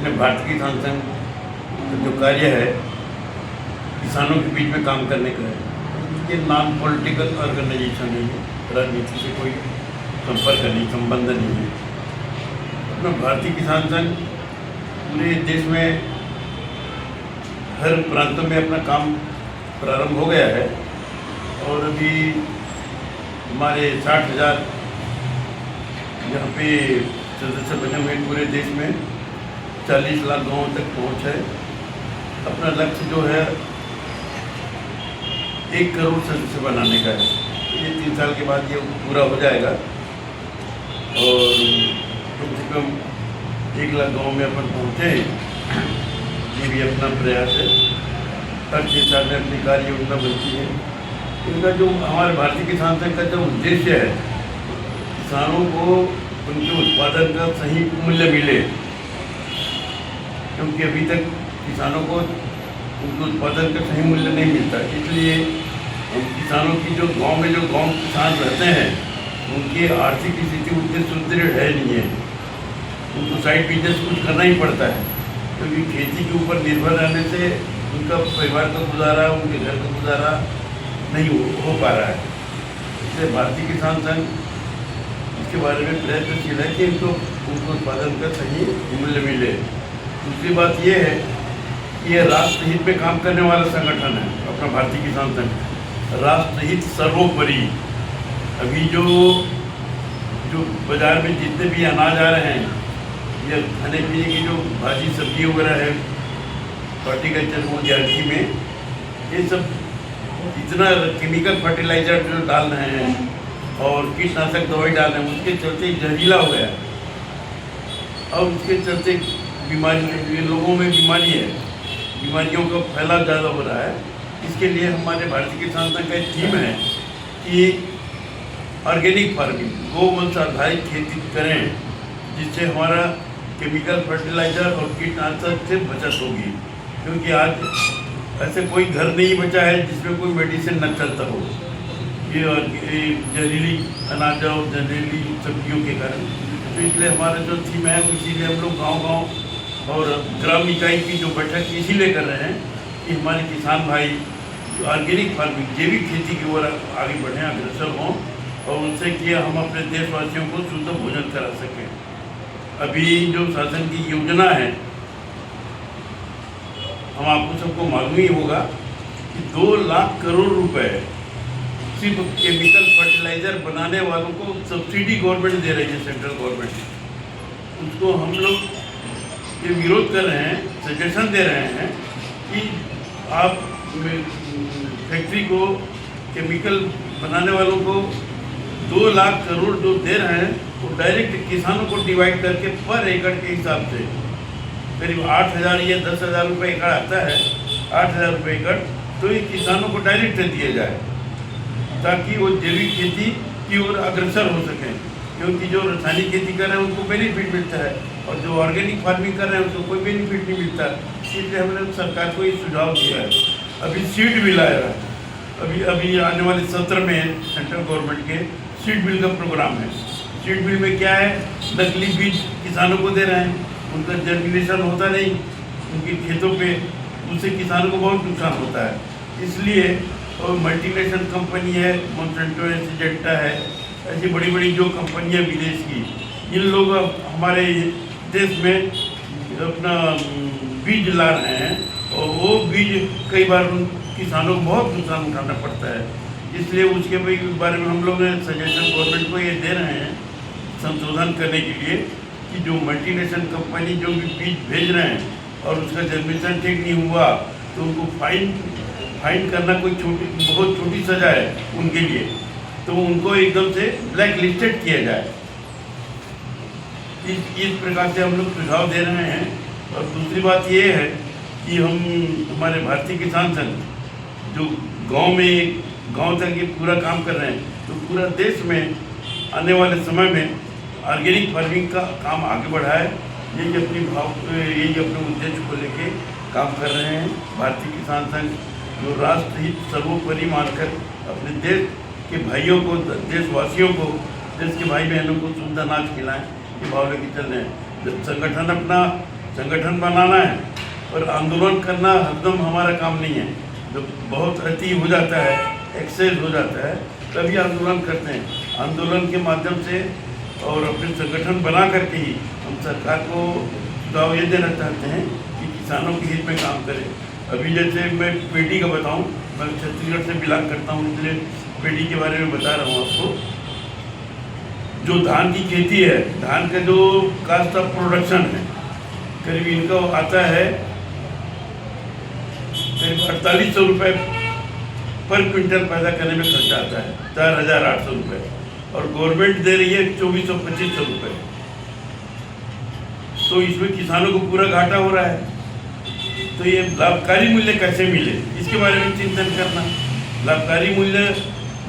अपने भारतीय किसान संघ का जो कार्य है, किसानों के बीच में काम करने का है। ये नॉन पॉलिटिकल ऑर्गेनाइजेशन नहीं है, राजनीति से कोई संपर्क नहीं, संबंध नहीं है। अपना भारतीय किसान संघ पूरे देश में हर प्रांत में अपना काम प्रारंभ हो गया है और अभी हमारे साठ हज़ार यहाँ पे सदस्य बने हुए पूरे देश में। 40 लाख गाँवों तक पहुँच है। अपना लक्ष्य जो है, एक करोड़ सदस्य बनाने का है। ये तीन साल के बाद ये पूरा हो जाएगा। और कम से कम एक लाख गाँव में अपन पहुँचे ये भी अपना प्रयास है। हर छः साल में अपनी कार्य योजना बनती है। इनका जो हमारे भारतीय किसान संघ का जो उद्देश्य है, किसानों को उनके उत्पादन का सही मूल्य मिले। क्योंकि अभी तक किसानों को उनके उत्पादन का सही मूल्य नहीं मिलता। इसलिए हम किसानों की जो गाँव में जो गाँव किसान रहते हैं उनकी आर्थिक स्थिति उतनी सुदृढ़ है नहीं है। उनको साइड बिज़नेस कुछ करना ही पड़ता है। क्योंकि खेती के ऊपर निर्भर रहने से उनका परिवार का गुजारा उनके घर का गुजारा नहीं हो, हो पा रहा है। इसलिए भारतीय किसान संघ इसके बारे में प्रयत्नशील है कि इनको उनको उत्पादन का सही मूल्य मिले। दूसरी बात ये है कि ये राष्ट्रहित में काम करने वाला संगठन है, अपना भारतीय किसान संघ। राष्ट्रहित सर्वोपरि। अभी जो जो बाज़ार में जितने भी अनाज आ रहे हैं, या खाने पीने की जो भाजी, सब्ज़ी वगैरह है हॉर्टिकल्चर वो जर्सी में, ये सब इतना केमिकल फर्टिलाइज़र जो डाल रहे हैं और कीटनाशक दवाई डाल रहे हैं, उसके चलते जहरीला हो गया। और उसके चलते बीमारी ये लोगों में बीमारी है। बीमारियों का फैलाव ज़्यादा हो रहा है। इसके लिए हमारे भारतीय किसान संघ का थीम है कि ऑर्गेनिक फ़ार्मिंग गोवंश आधारित खेती करें, जिससे हमारा केमिकल फर्टिलाइज़र और कीटनाशक से बचत होगी। क्योंकि आज ऐसे कोई घर नहीं बचा है जिसमें कोई मेडिसिन न चलता हो। ये जहरीली अनाज और जहरीली सब्जियों के कारण। तो इसलिए हमारा जो थीम है इसीलिए हम लोग गाँव गाँव और ग्राम इकाई की जो बैठक इसीलिए कर रहे हैं कि हमारे किसान भाई ऑर्गेनिक फ़ार्मिंग जैविक खेती की ओर आगे बढ़ें, अग्रसर हों और उनसे कि हम अपने देशवासियों को शुद्ध भोजन करा सकें। अभी जो शासन की योजना है, हम आपको सबको मालूम ही होगा कि दो लाख करोड़ रुपए सिर्फ़ केमिकल फर्टिलाइज़र बनाने वालों को सब्सिडी गवर्नमेंट दे रही है सेंट्रल गवर्नमेंट उसको हम लोग ये विरोध कर रहे हैं सजेशन दे रहे हैं कि आप फैक्ट्री को केमिकल बनाने वालों को दो लाख करोड़ जो दे रहे हैं, वो तो डायरेक्ट किसानों को डिवाइड करके पर एकड़ के हिसाब से। करीब आठ हज़ार या दस हज़ार रुपये एकड़ आता है, आठ हज़ार रुपये एकड़ तो ये किसानों को डायरेक्ट दिए जाए, ताकि वो जैविक खेती की ओर अग्रसर हो सकें, क्योंकि जो रासायनिक खेती कर रहे हैं, उनको बेनिफिट मिलता है। और जो ऑर्गेनिक फ़ार्मिंग कर रहे हैं, उसको कोई बेनिफिट नहीं मिलता। इसलिए हमने सरकार को ये सुझाव दिया है। अभी सीड बिल आया है। अभी अभी आने वाले सत्र में सेंट्रल गवर्नमेंट के सीड बिल का प्रोग्राम है। सीड बिल में क्या है? नकली बीज किसानों को दे रहे हैं। उनका जर्मिनेशन होता नहीं। उनके खेतों पे उससे किसानों को बहुत नुकसान होता है। इसलिए और मल्टीनेशनल कंपनी है मोन्सेंटो है सिजेंटा है, ऐसी बड़ी बड़ी जो कंपनियाँ विदेश की, इन लोग, हमारे देश में अपना बीज ला रहे हैं और वो बीज कई बार किसानों को बहुत नुकसान उठाना पड़ता है। इसलिए उसके बारे में हम लोग सजेशन गवर्नमेंट को ये दे रहे हैं संशोधन करने के लिए कि जो मल्टीनेशनल कंपनी जो भी बीज भेज रहे हैं और उसका जर्मिनेशन ठीक नहीं हुआ तो उनको फाइन फाइन करना कोई छोटी, बहुत छोटी सजा है उनके लिए। तो उनको एकदम से ब्लैक लिस्टेड किया जाए। इस इस प्रकार से हम लोग सुझाव दे रहे हैं। और दूसरी बात ये है कि हम, हमारे भारतीय किसान संघ, जो गाँव में, गाँव तक ये पूरा काम कर रहे हैं तो पूरा देश में आने वाले समय में ऑर्गेनिक फ़ार्मिंग का काम आगे बढ़ाए। यही अपनी भाव, यही अपने उद्देश्य को लेके काम कर रहे हैं। भारतीय किसान संघ जो राष्ट्र हित सर्वोपरि मानकर अपने देश के भाइयों को, देशवासियों को, देश के भाई बहनों को शुद्ध अनाज खिलाएँ। ये भाव लेके चल रहे हैं। जब संगठन अपना संगठन बनाना है और आंदोलन करना हरदम हमारा काम नहीं है, जब बहुत अति हो जाता है एक्सेस हो जाता है, तभी आंदोलन करते हैं। आंदोलन के माध्यम से और अपने संगठन बना करके ही हम सरकार को सुझाव ये देना चाहते हैं कि किसानों के हित में काम करें। अभी जैसे मैं पेटी का बताऊँ, मैं छत्तीसगढ़ से बिलोंग करता हूँ, इसलिए पेटी के बारे में बता रहा हूँ आपको। जो धान की खेती है, धान का जो कास्ट ऑफ़ प्रोडक्शन है, करीब इनका आता है करीब अड़तालीस सौ रुपये पर क्विंटल पैदा करने में खर्चा आता है, चार हज़ार आठ सौ रुपये और गवर्नमेंट दे रही है चौबीस सौ, पच्चीस सौ रुपये तो इसमें किसानों को पूरा घाटा हो रहा है। तो ये लाभकारी मूल्य कैसे मिले? इसके बारे में चिंतन करना। लाभकारी मूल्य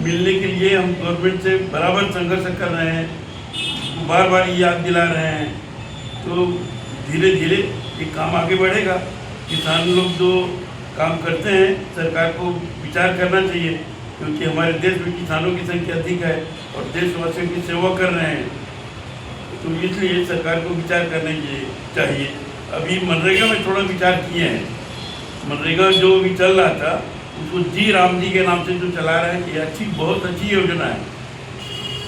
मिलने के लिए हम गवर्नमेंट से बराबर संघर्ष कर रहे हैं बार बार याद दिला रहे हैं। तो धीरे धीरे ये काम आगे बढ़ेगा। किसान लोग जो काम करते हैं, सरकार को विचार करना चाहिए, क्योंकि हमारे देश में किसानों की संख्या अधिक है और देशवासियों की सेवा कर रहे हैं। तो इसलिए सरकार को विचार करने चाहिए। अभी मनरेगा में थोड़ा विचार किए हैं। मनरेगा जो भी चल रहा था उसको जी राम जी के नाम से जो चला रहे हैं ये अच्छी, बहुत अच्छी योजना है।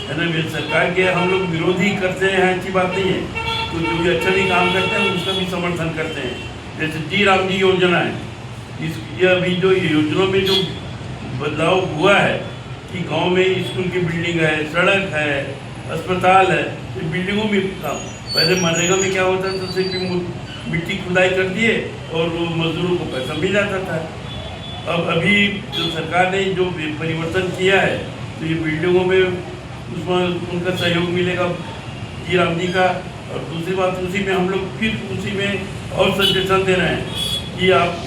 है ना सरकार के हम लोग विरोधी करते हैं, अच्छी बात नहीं है। तो जो भी अच्छा भी काम करते हैं, उसका भी समर्थन करते हैं। जैसे जी राम जी योजना है। इस, ये अभी जो योजनाओं में जो बदलाव हुआ है कि गाँव में स्कूल की बिल्डिंग है, सड़क है, अस्पताल है ये बिल्डिंगों में काम। पहले मनरेगा में क्या होता था तो सिर्फ़ मिट्टी खुदाई कर दिए और मजदूरों को पैसा मिल जाता था। अब अभी जो सरकार ने जो परिवर्तन किया है तो ये बिल्डिंगों में उसमें उनका सहयोग मिलेगा जी राम जी का। और दूसरी बात, उसी में हम लोग फिर उसी में और सजेशन दे रहे हैं कि आप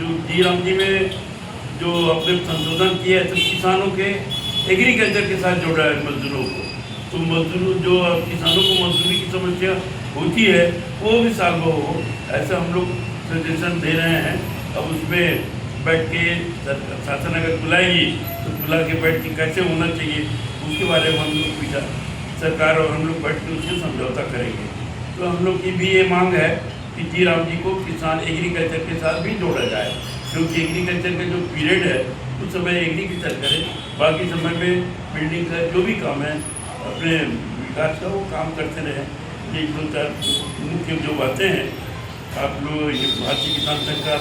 जो जी राम जी में जो अपने संशोधन किया है तो किसानों के एग्रीकल्चर के साथ जोड़ा है मजदूरों को। तो मजदूर, जो किसानों को मजदूरी की समस्या होती है, वो भी सॉल्व हो ऐसा हम लोग सजेशन दे रहे हैं। अब उसमें बैठ के शासन अगर बुलाएगी तो बुला के बैठ के कैसे होना चाहिए, उसके बारे में हम लोग विचार सरकार और हम लोग बैठ के उससे समझौता करेंगे। तो हम लोग की भी ये मांग है कि जी राम जी को किसान एग्रीकल्चर के साथ भी जोड़ा जाए, क्योंकि एग्रीकल्चर का जो पीरियड है, उस समय एग्रीकल्चर करें, बाकी समय में बिल्डिंग का जो भी काम है, अपने विकास का वो काम करते रहें। ये दो चार मुख्य जो बातें हैं, आप लोग भारतीय किसान संघ का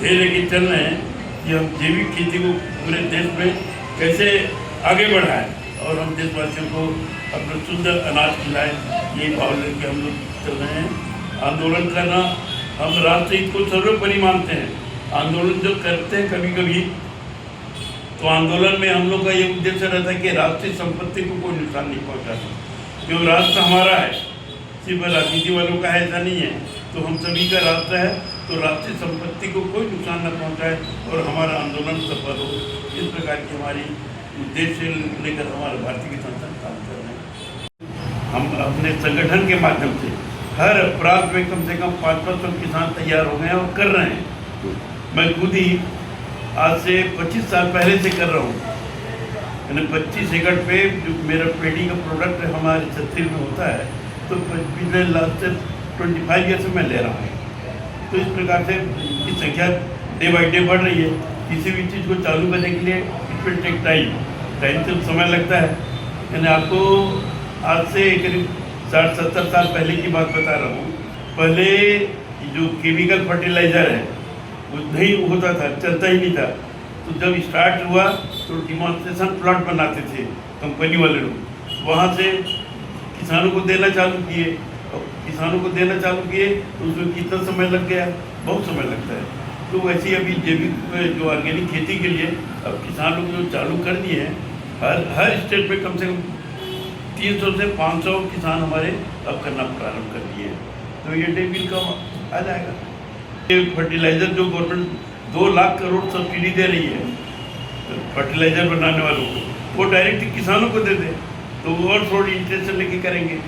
ध्येय लेके चल रहे हैं कि हम जैविक खेती को पूरे देश में कैसे आगे बढ़ाएँ और हम देशवासियों को अपना शुद्ध अनाज खिलाएँ, ये भाव लेके हम लोग चल रहे हैं। आंदोलन करना हम राष्ट्र हित को सर्वोपरि मानते हैं। आंदोलन जो करते हैं कभी कभी तो आंदोलन में हम लोग का ये उद्देश्य रहता है कि राष्ट्रीय संपत्ति को कोई नुकसान नहीं पहुँचा जो राष्ट्र हमारा है, सिर्फ़ राजनीति वालों का ऐसा नहीं है तो हम सभी का राष्ट्र है। तो राष्ट्रीय संपत्ति को कोई नुकसान न पहुँचाए और हमारा आंदोलन सफल हो। इस प्रकार की हमारी उद्देश्य लेकर हमारे भारतीय किसान संघ काम कर रहे हैं। हम अपने संगठन के माध्यम से हर प्रांत में कम से कम पाँच पाँच सौ किसान तैयार हो गए हैं और कर रहे हैं। मैं खुद ही आज से 25 साल पहले से कर रहा हूँ। मैंने 25 एकड़ पे जो मेरा पेडी का प्रोडक्ट हमारे छत्तीस में होता है तो पिछले लास्ट ट्वेंटी फाइव ईयर से मैं ले रहा हूँ। तो इस प्रकार से इसकी संख्या डे बाई डे बढ़ रही है। किसी भी चीज़ को चालू करने के लिए it will take time time से समय लगता है। यानी आपको आज से करीब साठ, सत्तर साल पहले की बात बता रहा हूँ। पहले जो केमिकल फर्टिलाइज़र है, वो नहीं होता था, चलता ही नहीं था। तो जब स्टार्ट हुआ तो डिमॉन्स्ट्रेशन प्लॉट बनाते थे कंपनी वाले लोग। वहाँ से किसानों को देना चालू किए। किसानों को देना चालू किए तो उसमें कितना समय लग गया? बहुत समय लगता है। तो वैसे अभी जैविक जो ऑर्गेनिक खेती के लिए अब किसान लोग जो चालू कर दिए हैं, हर हर स्टेट में कम से कम तीन सौ से पाँच सौ किसान हमारे अब करना प्रारंभ कर दिए हैं। तो ये डे बिल का आ जाएगा। ये फर्टिलाइज़र जो गवर्नमेंट दो लाख करोड़ सब्सिडी दे रही है फर्टिलाइज़र बनाने वालों को, वो डायरेक्ट किसानों को दे दे तो वो और थोड़ी इंटरेस्ट लेके करेंगे।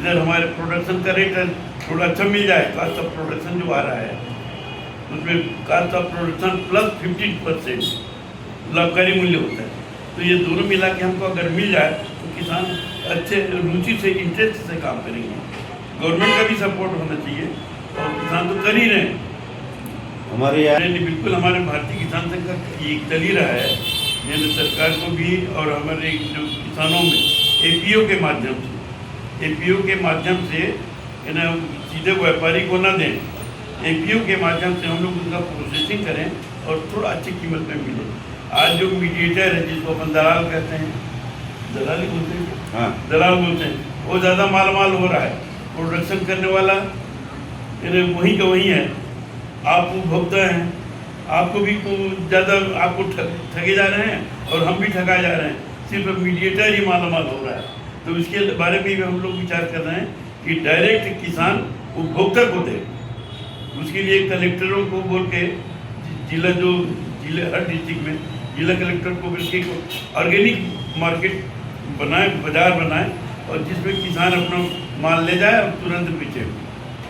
इधर हमारे प्रोडक्शन का रेट थोड़ा अच्छा मिल जाए कास्ट ऑफ़ प्रोडक्शन जो आ रहा है। उसमें cost of production plus fifteen percent लाभकारी मूल्य होता है। तो ये दोनों मिला के हमको अगर मिल जाए तो किसान अच्छे रुचि से इंटरेस्ट से काम करेंगे। गवर्नमेंट का भी सपोर्ट होना चाहिए और किसान तो कर ही रहे हमारे यहाँ बिल्कुल हमारे भारतीय किसान संघ का ये चल ही रहा है। केंद्र सरकार को भी और हमारे जो किसानों में एपीओ के माध्यम से एपीओ के माध्यम से ना सीधे व्यापारी को ना दें। एपीओ के माध्यम से हम लोग उनका प्रोसेसिंग करें और थोड़ा अच्छी कीमत में मिले। आज जो मीडिएटर है जिसको अपन दलाल कहते हैं दलाल ही बोलते हैं हाँ। दलाल बोलते हैं। वो ज़्यादा माल माल हो रहा है। प्रोडक्शन करने वाला वहीं का वहीं है। आप उपभोक्ता हैं। आपको भी को ज़्यादा आपको ठग ठगे जा रहे हैं और हम भी ठगाए जा रहे हैं। सिर्फ़ मीडिएटर ही माला माल हो रहा है। तो इसके बारे में भी हम लोग विचार कर रहे हैं कि डायरेक्ट किसान उपभोक्ता को दे। उसके लिए कलेक्टरों को बोल के जिला जो, ज़िले, हर डिस्ट्रिक्ट में जिला कलेक्टर को बोल के ऑर्गेनिक मार्केट बनाए, बाज़ार बनाए और जिसमें किसान अपना माल ले जाए और तुरंत बेचे।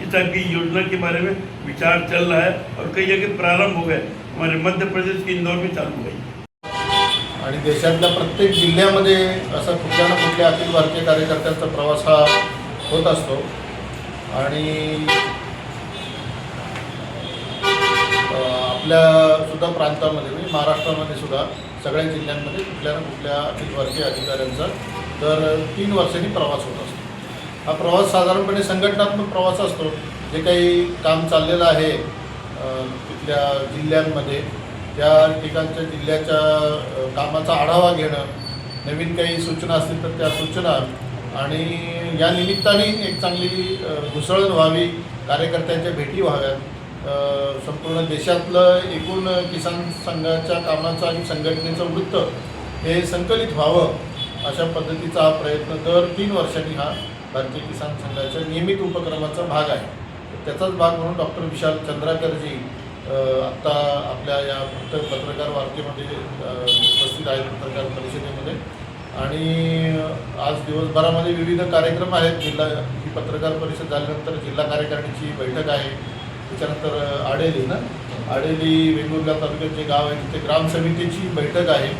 इस टाइप की योजना के बारे में विचार चल रहा है और कई जगह प्रारंभ हो गए। हमारे मध्य प्रदेश के इंदौर में चालू हो गई। आणि देशातल्या प्रत्येक जिल्ह्यामध्ये असा कुठल्या ना कुठल्या अखिल भारतीय कार्यकर्त्यांचा प्रवास हा होत असतो. आणि आपल्या सुद्धा प्रांतामध्ये म्हणजे महाराष्ट्रामध्ये सुद्धा सगळ्या जिल्ह्यांमध्ये कुठल्या ना कुठल्या अखिल भारतीय अधिकाऱ्यांचा दर तीन वर्षांनी प्रवास होत असतो. हा प्रवास साधारणपणे संघटनात्मक प्रवास असतो. जे काही काम चाललेलं आहे तिथल्या जिल्ह्यांमध्ये त्या ठिकाणच्या जिल्ह्याच्या कामाचा आढावा घेणं नवीन काही सूचना असतील तर त्या सूचना. आणि या निमित्ताने एक चांगली घुसळण व्हावी कार्यकर्त्यांच्या भेटी व्हाव्यात. संपूर्ण देशातलं एकूण किसान संघाच्या कामाचं आणि संघटनेचं वृत्त हे संकलित व्हावं अशा पद्धतीचा हा प्रयत्न दर तीन वर्षांनी हा भारतीय किसान संघाच्या नियमित उपक्रमाचा भाग आहे. त्याचाच भाग म्हणून डॉक्टर विशाल चंद्राकरजी आत्ता आपल्या या फक्त पत्रकार वार्तेमध्ये उपस्थित आहेत पत्रकार परिषदेमध्ये. आणि आज दिवसभरामध्ये विविध कार्यक्रम आहेत. जिल्हा ही पत्रकार परिषद झाल्यानंतर जिल्हा कार्यकारिणीची बैठक आहे. त्याच्यानंतर आडेली ना? आडेली वेंगुर्ला तालुक्यात जे गाव आहे तिथे ग्राम समितीची बैठक आहे.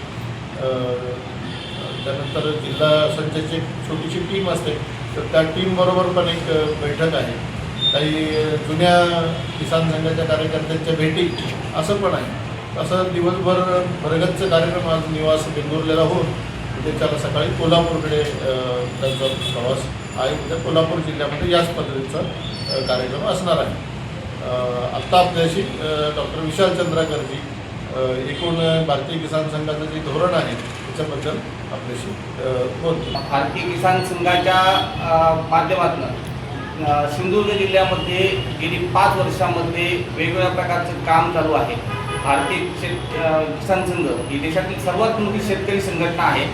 त्यानंतर जिल्हा संचाची एक छोटीशी टीम असते तर त्या टीमबरोबर पण एक बैठक आहे. काही जुन्या किसान संघाच्या कार्यकर्त्यांच्या भेटी असं पण आहे. असं दिवसभर भरगतचं कार्यक्रम आज निवास बेंगुरलेला होऊन उद्याच्याला सकाळी कोल्हापूरकडे त्यांचा प्रवास आहे. उद्या कोल्हापूर जिल्ह्यामध्ये याच पद्धतीचा कार्यक्रम असणार आहे. आत्ता आपल्याशी डॉक्टर विशाल चंद्राकरजी एकूण भारतीय किसान संघाचं जे धोरण आहे त्याच्याबद्दल आपल्याशी बोलतो. भारतीय किसान संघाच्या माध्यमातून सिंधुदुर्ग जिल्ह्यामध्ये गेली पाच वर्षामध्ये वेगवेगळ्या प्रकारचं काम चालू आहे. भारतीय शेत किसान संघ ही देशातील सर्वात मोठी शेतकरी संघटना आहे.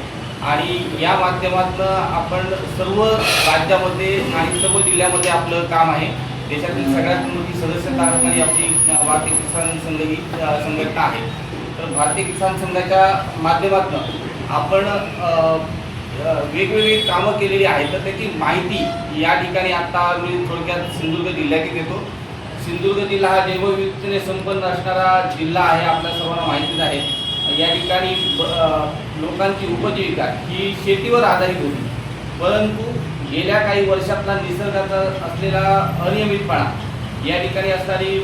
आणि या माध्यमातून आपण सर्व राज्यामध्ये आणि सर्व जिल्ह्यामध्ये आपलं काम आहे. देशातील सगळ्यात मोठी सदस्यता असणारी आपली भारतीय किसान संघ ही संघटना आहे. तर भारतीय किसान संघाच्या माध्यमातून आपण वेगवेगळी कामं केलेली आहेत. तर त्याची माहिती या ठिकाणी आता मी थोडक्यात सिंधुदुर्ग जिल्ह्यात देतो. सिंधुदुर्ग जिल्हा हा जैवविविधतेने संपन्न असणारा जिल्हा आहे आपल्या सर्वांना माहितीच आहे. या ठिकाणी ब- लोकांची उपजीविका ही शेतीवर आधारित होती. परंतु गेल्या काही वर्षातला निसर्गाचा असलेला अनियमितपणा या ठिकाणी असणारी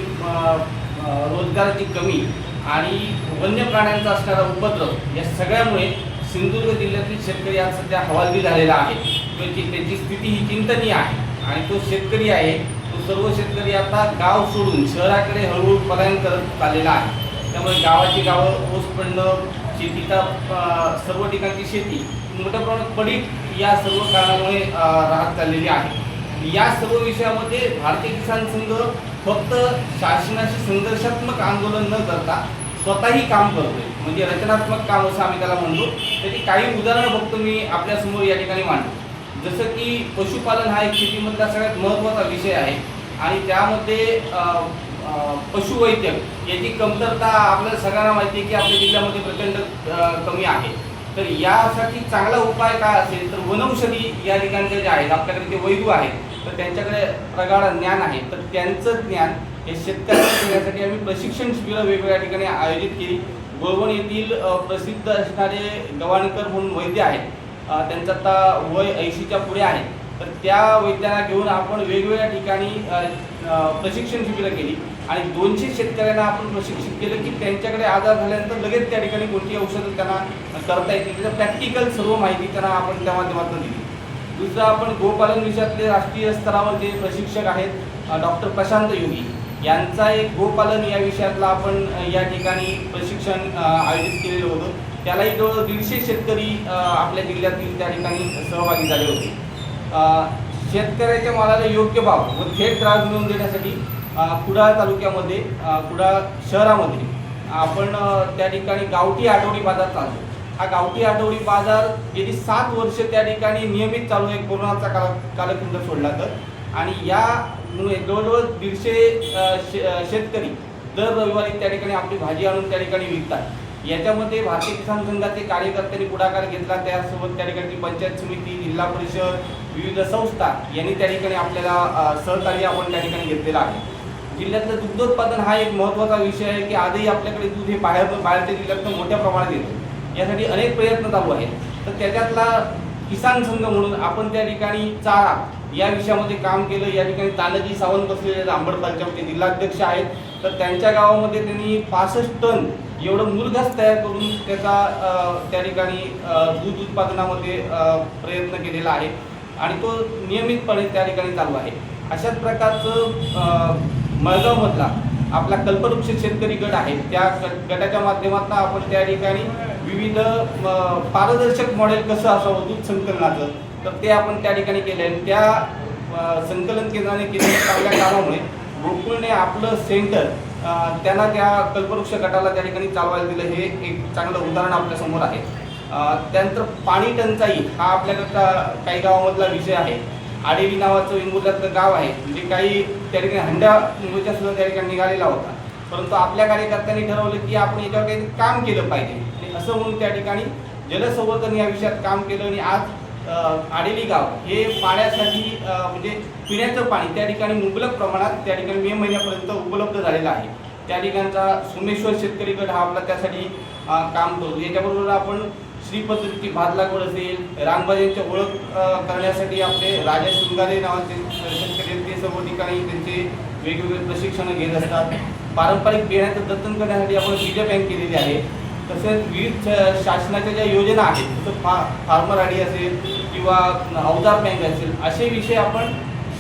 रोजगाराची कमी आणि वन्य प्राण्यांचा असणारा उपद्रव या सगळ्यामुळे सिंधुदुर्ग जिल्ह्यातील शेतकरी आज सध्या हवालदी झालेला आहे. त्याची त्याची स्थिती ही चिंतनीय आहे. आणि तो शेतकरी आहे तो सर्व शेतकरी आता गाव सोडून शहराकडे हळूहळू पलायन करत चाललेला आहे. त्यामुळे गावाची गावं ओस पडणं शेतीचा सर्व ठिकाणची शेती मोठ्या प्रमाणात पडीक या सर्व कारणामुळे राहत चाललेली आहे. या सर्व विषयामध्ये भारतीय किसान संघ फक्त शासनाशी संघर्षात्मक आंदोलन न करता स्वतःही काम करतोय. म्हणजे रचनात्मक काम असं आम्ही त्याला म्हणतो. त्याची काही उदाहरणं फक्त मी आपल्यासमोर या ठिकाणी मांडतो. जसं की पशुपालन हा एक शेतीमधला सगळ्यात महत्त्वाचा विषय आहे. आणि त्यामध्ये पशुवैद्यक याची कमतरता आपल्याला सगळ्यांना माहिती आहे की आपल्या जिल्ह्यामध्ये प्रचंड कमी आहे. तर यासाठी चांगला उपाय काय असेल तर वनौषधी या ठिकाणचे जे आहेत आपल्याकडे जे वैद्य आहेत तर त्यांच्याकडे प्रगाढ ज्ञान आहे. तर त्यांचं ज्ञान हे शेतकऱ्यांना देण्यासाठी आम्ही प्रशिक्षण शिबिरं वेगवेगळ्या ठिकाणी आयोजित केली. गोळवण येथील प्रसिद्ध असणारे गवाणकर म्हणून वैद्य आहेत. त्यांचा त्यांचं आता वय ऐंशीच्या पुढे आहे. तर त्या वैद्यांना घेऊन आपण वेगवेगळ्या ठिकाणी प्रशिक्षण शिबिरं केली. आणि दोनशे शेतकऱ्यांना आपण प्रशिक्षित केलं की त्यांच्याकडे आजार झाल्यानंतर लगेच त्या ठिकाणी कोणती औषधं त्यांना करता येतील. त्याचं प्रॅक्टिकल सर्व माहिती त्यांना आपण त्या माध्यमातून दिली. दुसरं आपण गोपालन विषयातले राष्ट्रीय स्तरावर जे प्रशिक्षक आहेत डॉक्टर प्रशांत योगी. यांचा एक गोपालन या विषयातला आपण या ठिकाणी प्रशिक्षण आयोजित केलेलं होतं. त्यालाही जवळ दीडशे शेतकरी आपल्या जिल्ह्यातील त्या ठिकाणी सहभागी झाले होते. शेतकऱ्याच्या मालाला योग्य भाव व थेट त्रास मिळवून देण्यासाठी कुडाळ तालुक्यामध्ये कुडाळ शहरामध्ये आपण त्या ठिकाणी गावठी आठवडी बाजार चालतो. हा गावठी आठवडी बाजार गेली सात वर्ष त्या ठिकाणी नियमित चालू आहे. कोरोनाचा काल कालखंड सोडला तर. आणि या जवळजवळ दीडशे शे- शेतकरी दर रविवारी त्या ठिकाणी आपली भाजी आणून त्या ठिकाणी विकतात. याच्यामध्ये भारतीय किसान संघाचे कार्यकर्त्यांनी पुढाकार घेतला. त्यासोबत त्या ठिकाणी पंचायत समिती जिल्हा परिषद विविध संस्था यांनी त्या ठिकाणी आपल्याला सहकार्य आपण त्या ठिकाणी घेतलेलं आहे. जिल्ह्यातलं दुग्धोत्पादन हा एक महत्त्वाचा विषय आहे की आजही आपल्याकडे दूध हे बाहेर बाहेरच्या जिल्ह्यातनं मोठ्या प्रमाणात येतं. यासाठी अनेक प्रयत्न चालू आहेत. तर त्याच्यातला किसान संघ म्हणून आपण त्या ठिकाणी चारा या विषयामध्ये काम केलं. या ठिकाणी तानाजी सावंत बसलेले आहेत आंबड ते जिल्हाध्यक्ष आहेत. तर त्यांच्या गावामध्ये त्यांनी पासष्ट टन एवढं मूलघास तयार करून त्याचा त्या ठिकाणी दूध उत्पादनामध्ये प्रयत्न केलेला आहे. आणि तो नियमितपणे त्या ठिकाणी चालू आहे. अशाच प्रकारचं मळगावमधला आपला कल्पवृक्ष शेतकरी गट आहे. त्या गटाच्या माध्यमातून आपण त्या ठिकाणी विविध पारदर्शक मॉडेल कसं असावं दूध संकलनाचं तर ते आपण त्या ठिकाणी केले आहे त्या संकलन केंद्राने केलेल्या चांगल्या कामामुळे गोकुळने आपलं सेंटर त्यांना त्या कल्पवृक्ष गटाला त्या ठिकाणी चालवायला दिलं. हे एक चांगलं उदाहरण आपल्यासमोर आहे. त्यानंतर पाणी टंचाई हा आपल्याकडचा काही गावामधला विषय आहे. आडेवी नावाचं इंगुर्ल्यातलं गाव आहे. म्हणजे काही त्या ठिकाणी हंड्या मुंबईच्या सुद्धा त्या ठिकाणी निघालेला होता. परंतु आपल्या कार्यकर्त्यांनी ठरवलं की आपण याच्यावर काही काम केलं पाहिजे. आणि असं म्हणून त्या ठिकाणी जलसंवर्धन या विषयात काम केलं. आणि आज आडेली गाव. हे पाण्यासाठी म्हणजे पिण्याचं पाणी त्या ठिकाणी मुबलक प्रमाणात त्या ठिकाणी मे महिन्यापर्यंत उपलब्ध झालेलं आहे. त्या ठिकाणचा सोमेश्वर शेतकरी गट हा आपला त्यासाठी काम करतो. याच्याबरोबर आपण श्रीपद्धतीची भात लागवड असेल रानभाज्यांची ओळख करण्यासाठी आपले राजा शृंगारे नावाचे शेतकरी ते सर्व ठिकाणी त्यांचे वेगवेगळे प्रशिक्षण घेत असतात. पारंपरिक बियाण्याचं जतन करण्यासाठी आपण बीज बँक केलेली आहे. तसेच विविध शासनाच्या ज्या योजना आहेत जसं फा फार्मर आडी असेल किंवा अवजार बँक असेल असे विषय आपण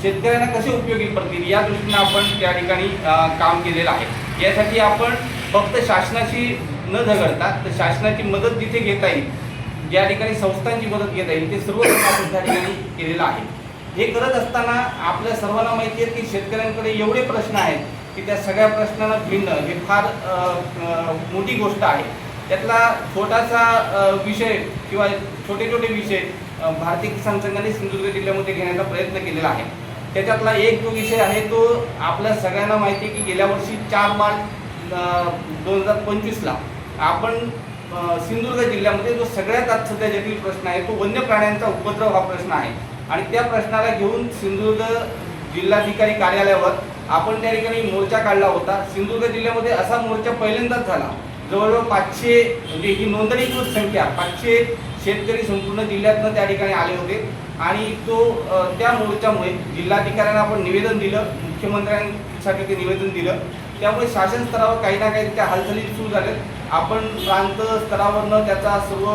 शेतकऱ्यांना कसे उपयोगी पडतील या दृष्टीने आपण त्या ठिकाणी काम केलेलं आहे. यासाठी आपण फक्त शासनाशी न झगडता तर शासनाची मदत जिथे घेता येईल ज्या ठिकाणी संस्थांची मदत घेता येईल ते सर्व आपण त्या ठिकाणी केलेलं आहे. हे करत असताना आपल्या सर्वांना माहिती आहे की शेतकऱ्यांकडे एवढे प्रश्न आहेत की त्या सगळ्या प्रश्नांना भिन्न हे फार मोठी गोष्ट आहे. त्यातला छोटासा विषय किंवा छोटे छोटे विषय भारतीय किसान संघाने सिंधुदुर्ग जिल्ह्यामध्ये घेण्याचा प्रयत्न केलेला आहे. त्याच्यातला एक जो विषय आहे तो आपल्या सगळ्यांना माहिती आहे की गेल्या वर्षी चार मार्च दोन हजार पंचवीसला आपण सिंधुदुर्ग जिल्ह्यामध्ये जो सगळ्यात आज सध्या जटील प्रश्न आहे तो वन्य प्राण्यांचा उपद्रव हा प्रश्न आहे. आणि त्या प्रश्नाला घेऊन सिंधुदुर्ग जिल्हाधिकारी कार्यालयावर आपण त्या ठिकाणी मोर्चा काढला होता. सिंधुदुर्ग जिल्ह्यामध्ये असा मोर्चा पहिल्यांदाच झाला. जवळजवळ पाचशे म्हणजे ही नोंदणीकृत संख्या पाचशे शेतकरी संपूर्ण जिल्ह्यातनं त्या ठिकाणी आले होते. आणि तो त्या मोर्चामुळे जिल्हाधिकाऱ्यांना आपण निवेदन दिलं मुख्यमंत्र्यांसाठी ते निवेदन दिलं. त्यामुळे शासन स्तरावर काही ना काही त्या हालचाली सुरू झाल्यात. आपण प्रांत स्तरावरनं त्याचा सर्व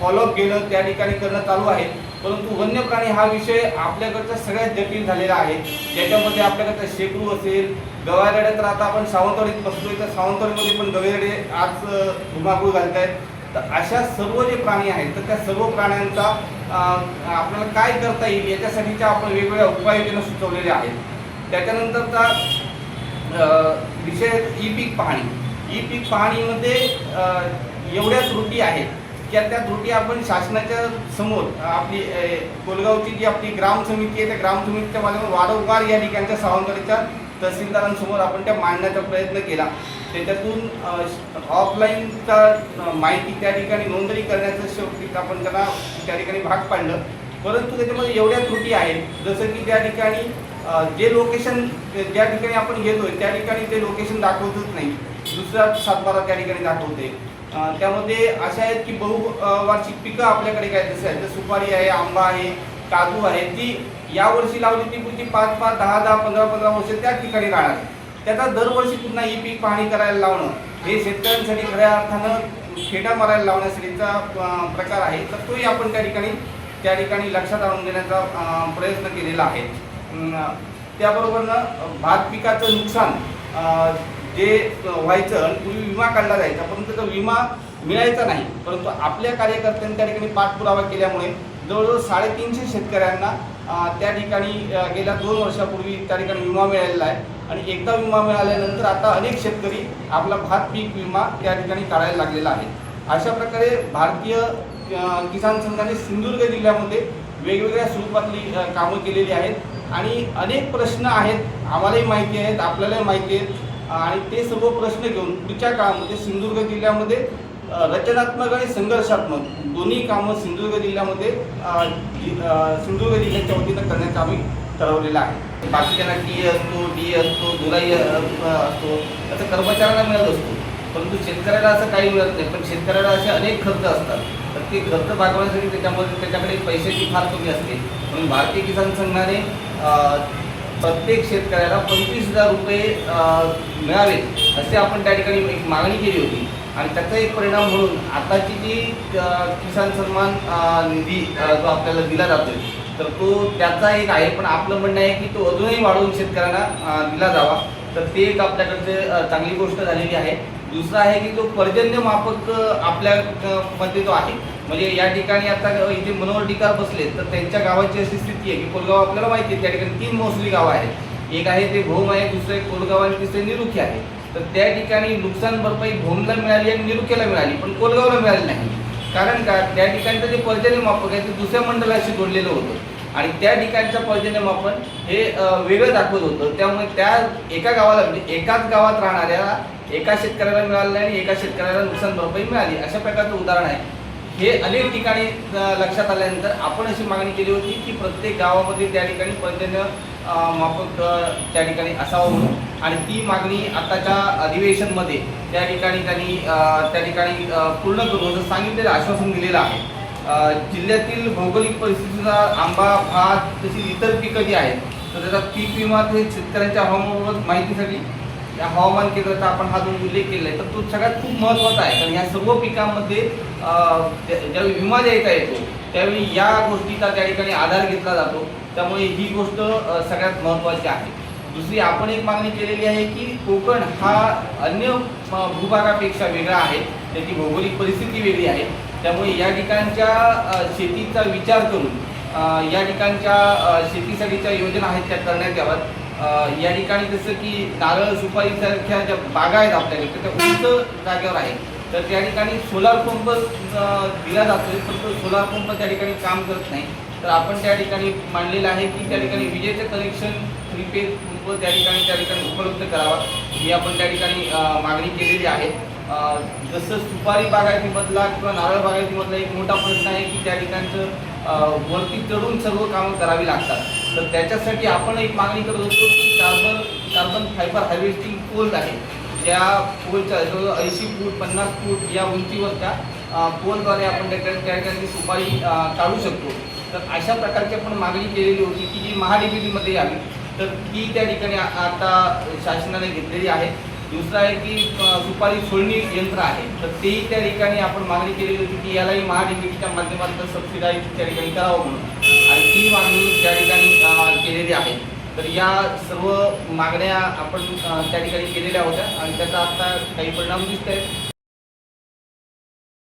फॉलोअप घेणं त्या ठिकाणी करणं चालू आहे. परंतु वन्य प्राणी हा विषय आपल्याकडचा सगळ्यात जटिल झालेला आहे. ज्याच्यामध्ये आपल्याकडचा शेकडू असेल गवारेडे तर आता आपण सावंतवाडीत बसलोय तर सावंतवाडीमध्ये पण गवेरेडे आज धुमाकूळ घालत आहेत तर अशा सर्व जे प्राणी आहेत तर त्या सर्व प्राण्यांचा आपल्याला काय करता येईल याच्यासाठीच्या आपण वेगवेगळ्या उपाययोजना सुचवलेल्या आहेत. त्याच्यानंतरचा विषय ई पीक पाहणी. ई पीक पाहणीमध्ये एवढ्या त्रुटी आहेत की त्या त्रुटी आपण शासनाच्या समोर आपली कोलगावची जी आपली ग्राम समिती आहे त्या ग्राम समितीच्या माध्यमातून वारंवार या ठिकाणच्या सावंतवाडीच्या तहसीलदारांसमोर आपण त्या मांडण्याचा प्रयत्न केला. त्याच्यातून ऑफलाईनचा माहिती त्या ठिकाणी नोंदणी करण्याचं शेवटी आपण त्यांना त्या ठिकाणी भाग पाडलं. परंतु त्याच्यामध्ये एवढ्या त्रुटी आहेत. जसं की त्या ठिकाणी जे लोकेशन ज्या ठिकाणी आपण घेतोय त्या ठिकाणी ते लोकेशन दाखवतच नाही. दुसरा सातबारा त्या ठिकाणी दाखवते त्यामध्ये अशा आहेत की बहु वार्षिक पिकं आपल्याकडे काय जसं आहे तर सुपारी आहे आंबा आहे काजू आहे ती यावर्षी लावली ती पुढची पाच पाच दहा दहा पंधरा पंधरा वर्ष त्या ठिकाणी राहणार. त्याचा दरवर्षी पुन्हा ही पीक पाहणी करायला लावणं हे शेतकऱ्यांसाठी खऱ्या अर्थानं खेटा मारायला लावण्यासाठीचा प्रकार आहे. तर तोही आपण त्या ठिकाणी त्या ठिकाणी लक्षात आणून देण्याचा प्रयत्न केलेला आहे. त्याबरोबरनं भात पिकाचं नुकसान जे व्हायचं आणि पूर्वी विमा काढला जायचा परंतु तो विमा मिळायचा नाही. परंतु आपल्या कार्यकर्त्यांनी त्या ठिकाणी पाठपुरावा केल्यामुळे जवळजवळ साडेतीनशे शेतकऱ्यांना त्या ठिकाणी गेल्या दोन वर्षापूर्वी त्या ठिकाणी विमा मिळालेला आहे. आणि एकदा विमा मिळाल्यानंतर आता अनेक शेतकरी आपला भात पीक विमा त्या ठिकाणी काढायला लागलेला आहे. अशा प्रकारे भारतीय किसान संघाने सिंधुदुर्ग जिल्ह्यामध्ये वेगवेगळ्या स्वरूपातली कामं केलेली आहेत. आणि अनेक प्रश्न आहेत आम्हालाही माहिती आहेत आपल्यालाही माहिती आहेत. आणि ते सर्व प्रश्न घेऊन पुढच्या काळामध्ये सिंधुदुर्ग जिल्ह्यामध्ये रचनात्मक आणि संघर्षात्मक दोन्ही कामं सिंधुदुर्ग जिल्ह्यामध्ये सिंधुदुर्ग जिल्ह्याच्या वतीनं करण्याचं आम्ही ठरवलेलं आहे. बाकीच्यांना टी असतो डी असतो दुलाई असतो असं कर्मचाऱ्यांना मिळत असतो. परंतु शेतकऱ्याला असं काही मिळत नाही. पण शेतकऱ्याला असे अनेक खर्च असतात. तर ते खर्च भागवण्यासाठी त्याच्यामध्ये त्याच्याकडे पैशाची फार कमी असते. म्हणून भारतीय किसान संघाने प्रत्येक शेतकऱ्याला पंचवीस हजार रुपये मिळावेत असे आपण त्या ठिकाणी एक मागणी केली होती. आणि त्याचा एक परिणाम म्हणून आताची जी किसान सन्मान निधी जो आपल्याला दिला जातोय तर तो त्याचा एक आहे पण आपलं म्हणणं आहे की तो अजूनही वाढवून शेतकऱ्यांना दिला जावा. तर ते एक आपल्याकडचे चांगली गोष्ट झालेली आहे. दुसरा आहे की तो पर्जन्य मापक आपल्या मध्ये जो आहे म्हणजे या ठिकाणी आता इथे मनोहर टिकार बसले तर त्यांच्या गावाची अशी स्थिती आहे की कोलगाव आपल्याला माहिती आहे त्या ठिकाणी तीन मोसली गावं आहेत. एक आहे ते भोम आहे दुसरं एक कोलगाव आणि तिसरे निरुखी आहे. तर त्या ठिकाणी नुकसान भरपाई भोमला मिळाली आणि निरुखेला मिळाली पण कोलगावला मिळाली नाही. कारण का? त्या ठिकाणचं जे पर्जन्य मापक आहे ते दुसऱ्या मंडळाशी जोडलेलं होतं. आणि त्या ठिकाणचं पर्जन्यमापन हे वेगळं दाखवत होतं. त्यामुळे त्या एका गावाला म्हणजे एकाच गावात राहणाऱ्या एका शेतकऱ्याला मिळालं नाही आणि एका शेतकऱ्याला नुकसान भरपाई मिळाली. अशा प्रकारचं उदाहरण आहे. हे अनेक ठिकाणी लक्षात आल्यानंतर आपण अशी मागणी केली होती की प्रत्येक गावामध्ये त्या ठिकाणी पर्जन्य अ, मापक त्या ठिकाणी असावं म्हणून. आणि ती मागणी आताच्या अधिवेशनमध्ये त्या ठिकाणी त्यांनी त्या ठिकाणी पूर्ण करू असं सांगितलेलं आश्वासन दिलेलं आहे. जिल्ह्यातील भौगोलिक परिस्थितीचा आंबा भात तशी इतर पिकं जी आहेत तर त्याचा पीक विमा ते शेतकऱ्यांच्या हवामानाबाबत माहितीसाठी या हवामान केंद्राचा आपण हा जो उल्लेख केला आहे तर तो सगळ्यात खूप महत्त्वाचा आहे. कारण या सर्व पिकांमध्ये ज्यावेळी विमा द्यायचा येतो त्यावेळी या गोष्टीचा त्या ठिकाणी आधार घेतला जातो. त्यामुळे ही गोष्ट सगळ्यात महत्त्वाची आहे. दुसरी आपण एक मागणी केलेली आहे की कोकण हा अन्य भूभागापेक्षा वेगळा आहे. त्याची भौगोलिक परिस्थिती वेगळी आहे. त्यामुळे या ठिकाणच्या शेतीचा विचार करून या ठिकाणच्या शेतीसाठीच्या योजना आहेत त्या करण्यात याव्यात. या ठिकाणी जसं की नारळ सुपारीसारख्या ज्या बागा आहेत आपल्याकडे तर त्या उंच जागेवर आहे तर त्या ठिकाणी सोलार पंप दिला जातो पण तो सोलार पंप त्या ठिकाणी काम करत नाही. तर आपण त्या ठिकाणी मांडलेलं आहे की त्या ठिकाणी विजेचं कनेक्शन प्रीपेड पंप त्या ठिकाणी त्या ठिकाणी उपलब्ध करावा. ही आपण त्या ठिकाणी मागणी केलेली आहे. जसं सुपारी बागायतीमधला किंवा नारळ बागायतीमधला एक मोठा प्रश्न आहे की त्या ठिकाणचं वरती चढून सर्व कामं करावी लागतात. तर त्याच्यासाठी आपण एक मागणी करत होतो की carbon carbon fibre harvesting pole आहे त्या पोलच्या जवळजवळ ऐंशी फूट पन्नास फूट या उंचीवरच्या त्या पोलद्वारे आपण त्या त्या ठिकाणी सुपारी काढू शकतो. तर अशा प्रकारची आपण मागणी केलेली होती की जी महाडिबिलीमध्ये यावी तर ती त्या ठिकाणी आता शासनाने घेतलेली आहे. दुसरं आहे की सुपारी सोडणी यंत्र आहे. तर तेही त्या ठिकाणी आपण मागणी केलेली होती की यालाही महाडिंगीच्या माध्यमातून सबसिडाईज त्या ठिकाणी करावं म्हणून. आणि ती मागणी त्या ठिकाणी केलेली आहे. तर या सर्व मागण्या आपण त्या ठिकाणी केलेल्या होत्या आणि त्याचा आता काही परिणाम दिसत आहेत